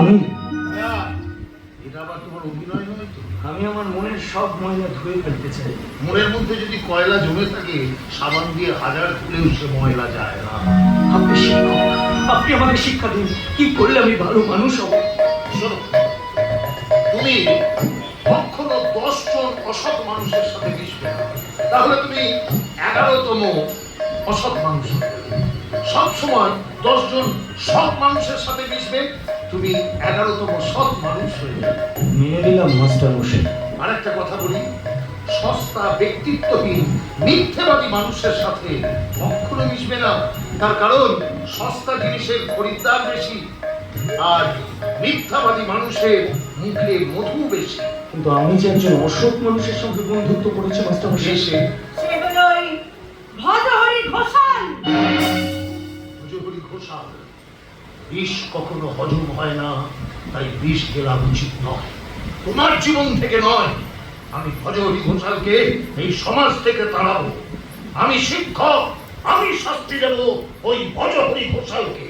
আমি? আমি আমার মনের সব ময়লা ধুয়ে ফেলতে চাই। মনের মধ্যে যদি কয়লা জমে থাকে সাবান দিয়ে হাজার তুলেও সে ময়লা যায় না। আপনি শিক্ষক আপনি আমাকে শিক্ষা দিন। কি করলে আমি ভালো মানুষ হব? শোনো তুমি কখনো দশ জন অসৎ মানুষের সাথে মিশবে না। তাহলে তুমি এগারোতম অসৎ মানুষ সব সময় দশ জন সৎ মানুষের সাথে মিশবে তুমি এগারোতম সৎ মানুষ হয়ে যাবে মেনে দিলাম মাস্টার মশাই। আরেকটা কথা বলি সস্তা ব্যক্তিত্বহীন মিথ্যেবাদী মানুষের সাথে কখনো মিশবে না। তার কারণ সস্তা জিনিসের খরিদ্দার বেশি আর মিথ্যাবাদী মানুষের মুখে মধু বেশি। কিন্তু আমি যে একজন অসৎ মানুষের সঙ্গে বন্ধুত্ব করেছি মাস্টার মশাই। শেষে সে ভজহরি ঘোষাল। ভজহরি ঘোষাল। বিষ কখনো হজম হয় না, তাই বিষ গেলা উচিত নয়। তোমার জীবন থেকে নয়, আমি ভজহরি ঘোষালকে এই সমাজ থেকে তাড়াবো। আমি শিক্ষক, আমি শাস্তি দেব ওই ভজহরি ঘোষালকে।